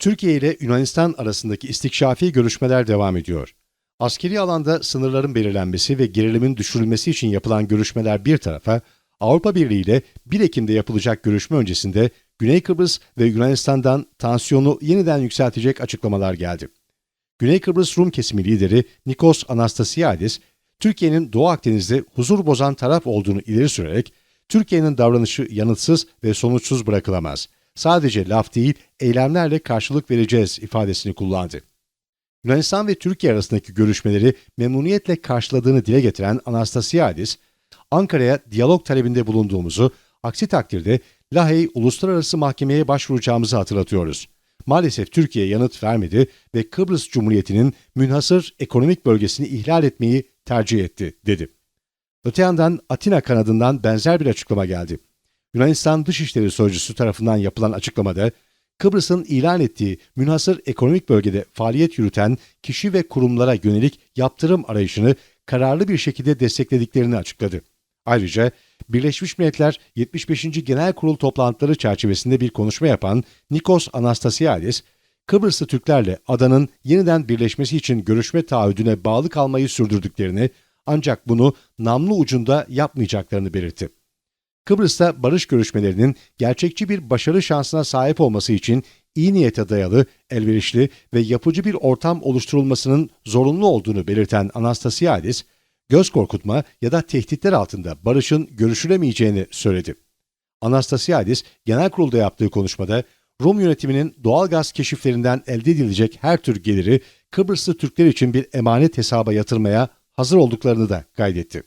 Türkiye ile Yunanistan arasındaki istikşafi görüşmeler devam ediyor. Askeri alanda sınırların belirlenmesi ve gerilimin düşürülmesi için yapılan görüşmeler bir tarafa, Avrupa Birliği ile 1 Ekim'de yapılacak görüşme öncesinde Güney Kıbrıs ve Yunanistan'dan tansiyonu yeniden yükseltecek açıklamalar geldi. Güney Kıbrıs Rum kesimi lideri Nikos Anastasiadis, Türkiye'nin Doğu Akdeniz'de huzur bozan taraf olduğunu ileri sürerek, Türkiye'nin davranışı yanıtsız ve sonuçsuz bırakılamaz. Sadece laf değil, eylemlerle karşılık vereceğiz ifadesini kullandı. Yunanistan ve Türkiye arasındaki görüşmeleri memnuniyetle karşıladığını dile getiren Anastasiadis, Ankara'ya diyalog talebinde bulunduğumuzu, aksi takdirde Lahey Uluslararası Mahkemeye başvuracağımızı hatırlatıyoruz. Maalesef Türkiye yanıt vermedi ve Kıbrıs Cumhuriyeti'nin münhasır ekonomik bölgesini ihlal etmeyi tercih etti, dedi. Öte yandan Atina kanadından benzer bir açıklama geldi. Yunanistan Dışişleri Sözcüsü tarafından yapılan açıklamada, Kıbrıs'ın ilan ettiği münhasır ekonomik bölgede faaliyet yürüten kişi ve kurumlara yönelik yaptırım arayışını kararlı bir şekilde desteklediklerini açıkladı. Ayrıca Birleşmiş Milletler 75. Genel Kurul toplantıları çerçevesinde bir konuşma yapan Nikos Anastasiadis, Kıbrıslı Türklerle adanın yeniden birleşmesi için görüşme taahhüdüne bağlı kalmayı sürdürdüklerini ancak bunu namlu ucunda yapmayacaklarını belirtti. Kıbrıs'ta barış görüşmelerinin gerçekçi bir başarı şansına sahip olması için iyi niyete dayalı, elverişli ve yapıcı bir ortam oluşturulmasının zorunlu olduğunu belirten Anastasiadis, göz korkutma ya da tehditler altında barışın görüşülemeyeceğini söyledi. Anastasiadis, genel kurulda yaptığı konuşmada, Rum yönetiminin doğal gaz keşiflerinden elde edilecek her tür geliri Kıbrıslı Türkler için bir emanet hesaba yatırmaya hazır olduklarını da kaydetti.